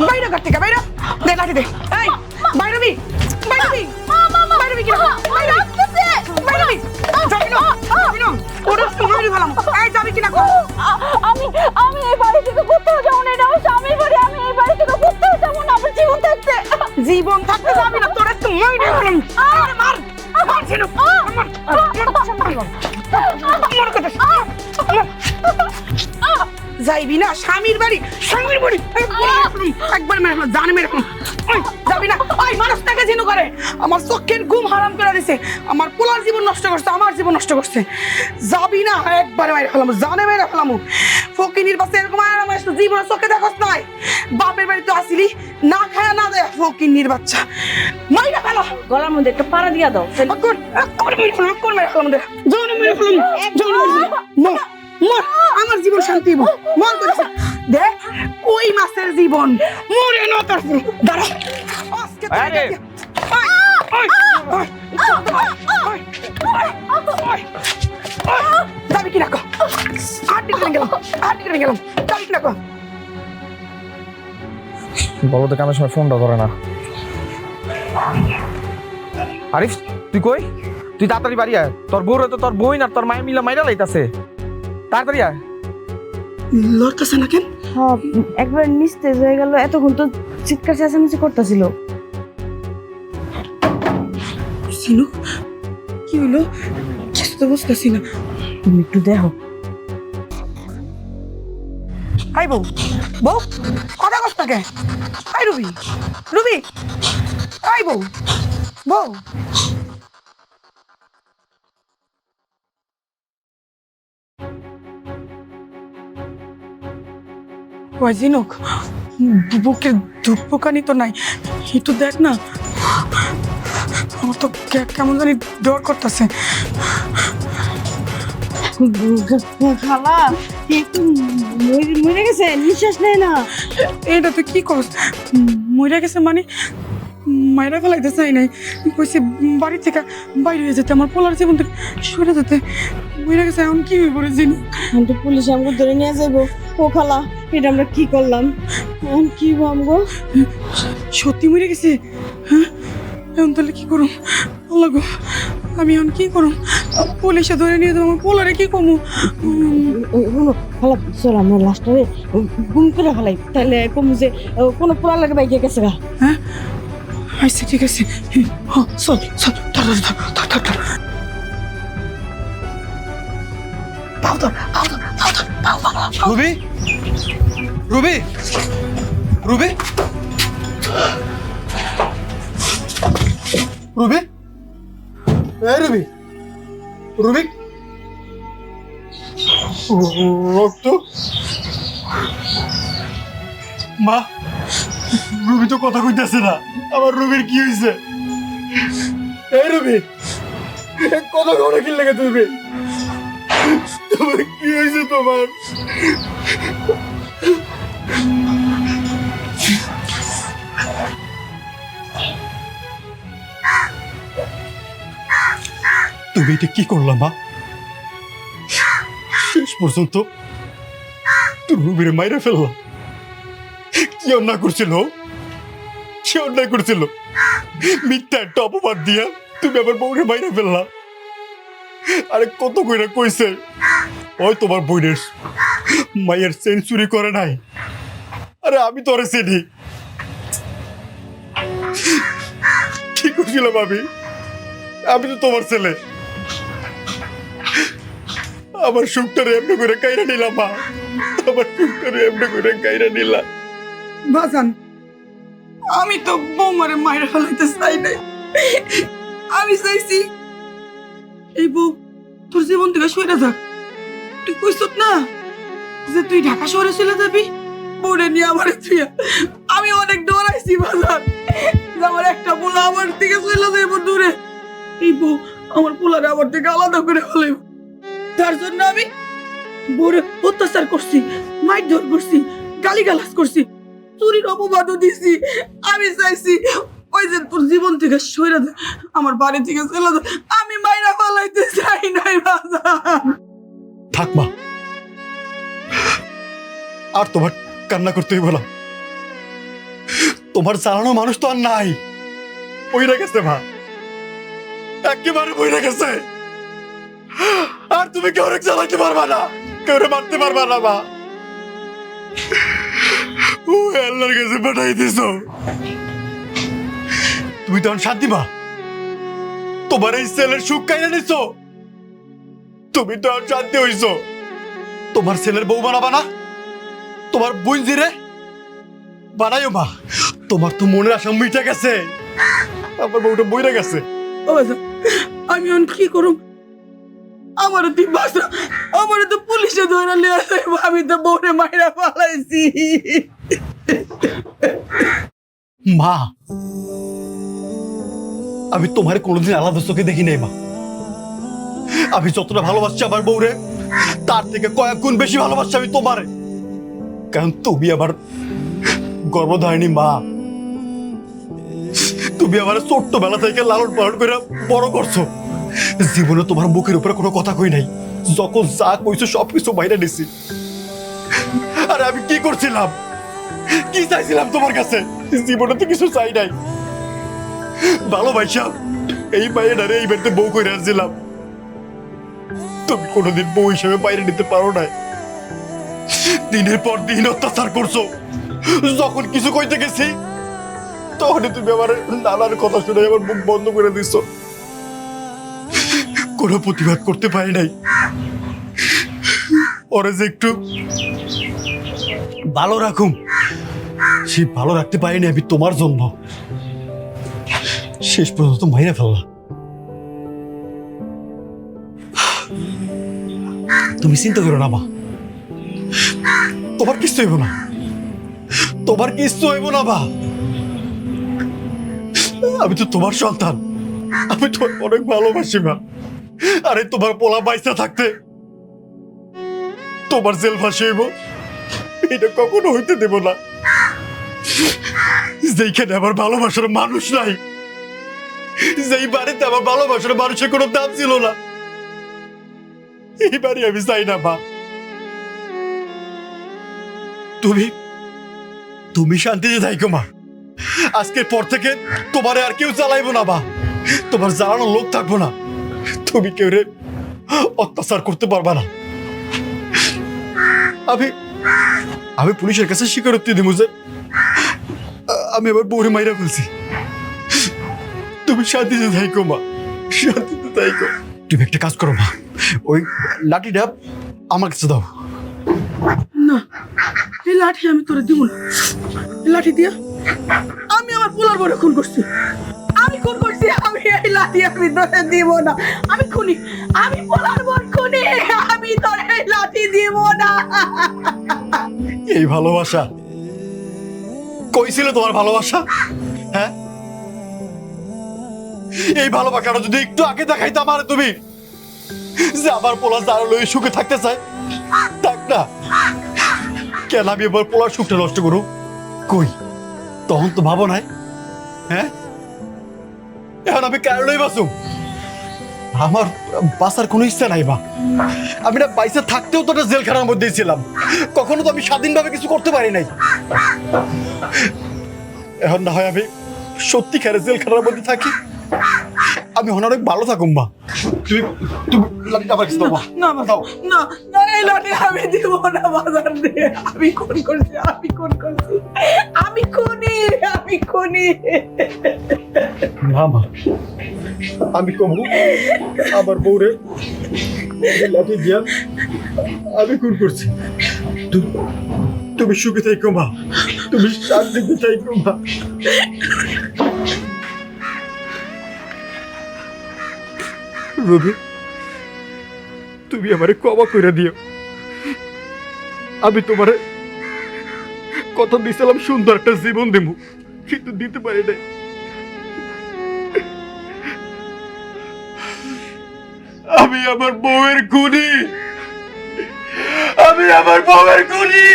বাইরে ঘর থেকে বাইরে দে লাঠি দে এই বাইরে বি বাইরে বি বাইরে বি কি বাইরে বাইরে বি যাবি না যাবি না ওরে তুমি ভালাম এই যাবি কো আমি আমি এই বাড়ি থেকে কোথাও যাব না এটা আমার স্বামীর বাড়ি আমি এই বাড়ি থেকে কোথাও যাব না আমার জীবন থাকতে জীবন থাকতে যাবি না তোরে তুমি ভালাম আরে মার মার ছিল মার মার কথা যাইবি না স্বামীর বাড়ি স্বামীর বাড়ি। একবার মেরে জানে মেরে যাবি না। ওই মানুষটাকে জিনু করে। আমার চোখের ঘুম হারাম করে দিছে। আমার পোলার জীবন নষ্ট করছে আমার জীবন নষ্ট করছে। যাবি না একবারে মেরে ফেলাম জানে মেরে ফেলাম। ফকিনির পাশে এরকম আর আমার জীবন চোখে দেখস নাই। বাপের বাড়ি তো আসিলি না খায়া না দেয় ফকিনির বাচ্চা। মাইরা ফেলো। গলার মধ্যে একটা পাড়া দিয়া দাও। কোন কোন মেরে ফেলাম কোন মেরে ফেলাম জানে মেরে ফেলাম জানে মাসের মরে না তার দাঁড়া। আজকে যাবি কি না আটটি করে গেলাম আটটি করে গেলাম। যাবি কি না বলো তো কেন সময় ফোনটা ধরে না। আরিফ তুই কই? তুই তাড়াতাড়ি বাড়ি আয়। তোর বউরে তো তোর বই না তোর মায়ের মিলা মাইরা লাইতাছে। তাড়াতাড়ি আয়। লড়তেছে না কেন? হ্যাঁ একবার নিস্তেজ হয়ে গেল। এতক্ষণ তো চিৎকার চেঁচামেচি করতেছিল। সিনু কি হলো? কিছু তো বুঝতেছি না। তুমি একটু দেখো। হাই বউ বউ কথা কস তাকে হাই রুবি রুবি হাই বউ বউ। ওই জিনুক বুকে ধূপকানি তো নাই। একটু দেখ না আমার তো কেমন জানি ডর করতেছে। খালা একটু মরে গেছে নিঃশ্বাস নেয় না। এটা তুই কি করস? মরে গেছে মানে? মায়েরা ফেলাইতে চাই নাই। কইছে বাড়ি থেকে বাইরে হয়ে যেতে আমার পোলার জীবন থেকে সরে যেতে। মরে গেছে এখন কি হয়ে পড়ে জিনি? আমি তো পুলিশ আমাকে ধরে নিয়ে যাব ও খালা এটা আমরা কি করলাম? এখন কি আমগো সত্যি মরে গেছে? হ্যাঁ? এখন তাহলে কি করুম? আল্লাহ গো আমি এখন কি করুম? পুলিশে ধরে নিয়ে যাব আমার পোলারে কি কমু? খালা চল আমরা লাস্টে গুম করে ফেলাই। তাহলে কম যে কোনো পোড়া লাগে বাইকে গেছে গা। হ্যাঁ? আচ্ছা ঠিক আছে হ্যাঁ চল চল ধর ধর ধর ধর ধর ধর পাও ধর পাও ধর পাও ধর পাও পাও পাও রুবি রুবি রুবি রুবি এই রুবি রুবি রক্ত মা রুবি তো কথা কইতেছে না। আমার রুবির কি হয়েছে এই রুবি কথা ঘরে কি লেগে তুমি? তোমার কি হয়েছে তোমার? তুমি এটা কি করলাম মা? শেষ পর্যন্ত তুমি রুবিরে মাইরে ফেললাম কি অন্যায় করছিল? কি অন্যায় করছিল? মিথ্যা একটা অপবাদ দিয়া তুমি আমার বউরে মাইরে ফেললা। আরে কত কইরা কইছে? ওই তোমার বইনের মায়ের সেঞ্চুরি করে নাই। আরে আমি তোরে চিনি। কি করছিলাম আমি? আমি তো তোমার ছেলে। আমার সুখটারে এমনি করে কাইরা নিলাম মা। আমার সুখটারে এমনি করে কাইরা নিলাম। বাজান আমি তো বৌমারে মায়ের ফেলাইতে চাই নাই। আমি চাইছি, এই বউ, তোর জীবন থেকে সরে থাক তুই কইছত না যে তুই ঢাকা শহরে চলে যাবি? নিয়ে আমার আমি অনেক ডরাইছি, বাজান। যে আমার একটা পোলা আমার থেকে চলে যাইব দূরে। এই বউ, আমার পোলারে আমার থেকে আলাদা করে ফেলাইব। তার জন্য আমি বউরে অত্যাচার করছি মাইর করছি, গালিগালাজ করছি। চুরির অপবাদও দিছি আমি চাইছি ওই যে তোর জীবন থেকে সরে আমার বাড়ি থেকে চলে আমি মাইরা পালাইতে চাই নাই, বাজান। থাক মা। আর তোমার কান্না করতে হইব না। তোমার চালানো মানুষ তো আর নাই। বইরা গেছে মা। একেবারে বইরা গেছে। আর তুমি কেউ চালাইতে পারবা না। কেউ মারতে পারবা না মা। আল্লাহর কাছে পাঠাই তুমি তখন শান্তি মা তোমার এই ছেলের সুখ কাইরা নিছ? তুমি তো আর শান্তি হইছ। তোমার ছেলের বউ বানাবা না? তোমার বোন জিরে বানাইও মা। তোমার তো মনের আশা মিটে গেছে। আমার বউটা বইরা গেছে। আমি এখন কি করুম? আমার তুই বাসা আমার তো পুলিশে ধরে লিয়ে আমি তো বউরে মাইরা পালাইছি মা, আমি তোমার কোনোদিন আলাদা চোখে দেখি নাই, মা। আমি যতটা ভালোবাসছি আমার বউরে, তার থেকে কয়েক গুণ বেশি ভালোবাসছি আমি তোমারে। কারণ তুমি আমার গর্ভধারিণী, মা। তুমি আমার ছোট্ট বেলা থেকে লালন পালন করে বড় করছ। জীবনে তোমার মুখের উপরে কোনো কথা কই নাই। যখন যা কইছো সবকিছু বাইরে নিছি। আরে আমি কি করছিলাম? কি চাইছিলাম তোমার কাছে? জীবনে তো কিছু চাই নাই। ভালোবাসা এই মায়েরারে এই বাড়িতে বউ করে আসছিলাম তুমি কোনোদিন বউ হিসেবে বাইরে নিতে পারো নাই। দিনের পর দিন অত্যাচার করছ। যখন কিছু কইতে গেছি তখন তুমি আমার নানার কথা শুনে আমার মুখ বন্ধ করে দিছ। কোনো প্রতিবাদ করতে পারি নাই। ওরা যে একটু ভালো রাখুম। সে ভালো রাখতে পারিনি আমি তোমার জন্য। শেষ পর্যন্ত মাইরে ফেললাম তুমি চিন্তা করো না, মা। তোমার কিচ্ছু হইব না। তোমার কিচ্ছু হইব না, মা। আমি তো তোমার সন্তান। আমি তোমার অনেক ভালোবাসি, মা। আরে তোমার পোলা বাইসা থাকতে তোমার জেল ফাঁসি হইব। এটা কখনো হইতে দেব না। যেইখানে আমার ভালোবাসার মানুষ নাই, যেই বাড়িতে আমার ভালোবাসার মানুষের কোনো দাম ছিল না, এই বাড়ি আমি চাই না, মা। তুমি তুমি শান্তিতে থাইকো, মা। আজকের পর থেকে তোমার আর কেউ চালাইবো না, মা। তোমার জ্বালানো লোক থাকব না। তুমি কেউ রে অত্যাচার করতে পারবা না। আমি আমি পুলিশের কাছে স্বীকারোক্তি দিব যে, আমি আবার বউরে মাইরা ফেলছি। তুমি শান্তিতে থাইকো, মা। শান্তিতে থাইকো। তুমি একটা কাজ করো, মা। ওই লাঠিটা আমার কাছে দাও। না, এই লাঠি আমি তোরে দিব না। লাঠি দিয়া আমি আমার পোলার বড় খুন করছি। আমি খুন করছি, আমি এই লাঠি আমি তোরে দিব না। আমি খুনি, আমি পোলার বড় খুনি, আমি তোরে লাঠি দিব না। এই ভালোবাসা? কই ছিল তোমার ভালোবাসা? হ্যাঁ? এই ভালোবাসাটা যদি একটু আগে দেখাইতে আমার তুমি, যে আমার পোলা যারা লই সুখে থাকতে চায়, থাক না। কেন আমি এবার পোলার সুখটা নষ্ট করু? কই? তখন তো ভাবো নাই হ্যাঁ? এখন আমি কেন লই বাসুম আমার বাসার কোনো ইচ্ছা নাই বা আমি না বাইসে থাকতেও তো জেলখানার মধ্যেই ছিলাম। কখনো তো আমি স্বাধীনভাবে কিছু করতে পারি নাই। এখন না হয় আমি সত্যিকারে জেলখানার মধ্যে থাকি। আমি এখন অনেক ভালো থাকুম মা। তুমি তুমি লাঠিটা আমার কাছে দাও। না বাবা, না না এই লাঠি আমি দিব না বাজার দিয়ে আমি খুন করছি আমি খুন করছি। আমি আমি না মা। আমি কম। আমার বউরে লাঠি দিয়া আমি খুন করছি। তুমি সুখে থাইকো, মা। তুমি শান্তিতে থাইকো, মা। রবি, তুমি আমারে ক্ষমা করে দিও। আমি তোমারে কথা দিছিলাম, সুন্দর একটা জীবন দেবো কিন্তু দিতে পারি নাই। আমি আমার বউয়ের খুনি! আমি আমার বউয়ের খুনি!